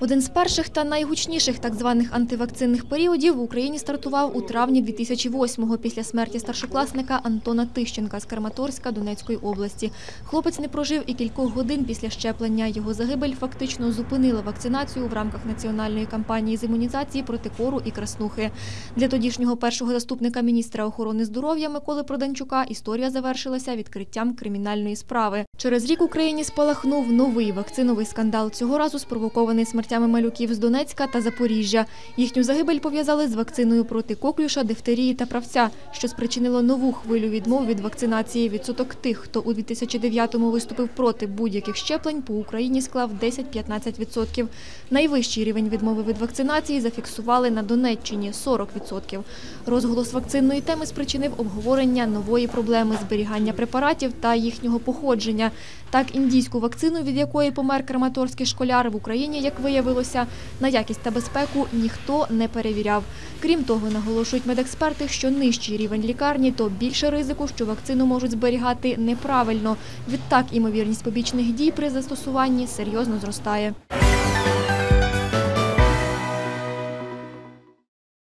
Один з перших та найгучніших так званих антивакцинних періодів в Україні стартував у травні 2008-го після смерті старшокласника Антона Тищенка з Краматорська Донецької області. Хлопець не прожив і кількох годин після щеплення. Його загибель фактично зупинила вакцинацію в рамках національної кампанії з імунізації проти кору і краснухи. Для тодішнього першого заступника міністра охорони здоров'я Миколи Проданчука історія завершилася відкриттям кримінальної справи. Через рік Україні спалахнув новий вакциновий скандал. Цього разу спровокований смертями малюків з Донецька та Запоріжжя. Їхню загибель пов'язали з вакциною проти коклюша, дифтерії та правця, що спричинило нову хвилю відмов від вакцинації. Відсоток тих, хто у 2009-му виступив проти будь-яких щеплень, по Україні склав 10-15%. Найвищий рівень відмови від вакцинації зафіксували на Донеччині – 40%. Розголос вакцинної теми спричинив обговорення нової проблеми зберігання препаратів та їхнього походження. Так, індійську вакцину, від якої помер краматорський школяр в Україні, як виявилося, на якість та безпеку ніхто не перевіряв. Крім того, наголошують медексперти, що нижчий рівень лікарні, то більше ризику, що вакцину можуть зберігати неправильно. Відтак, імовірність побічних дій при застосуванні серйозно зростає.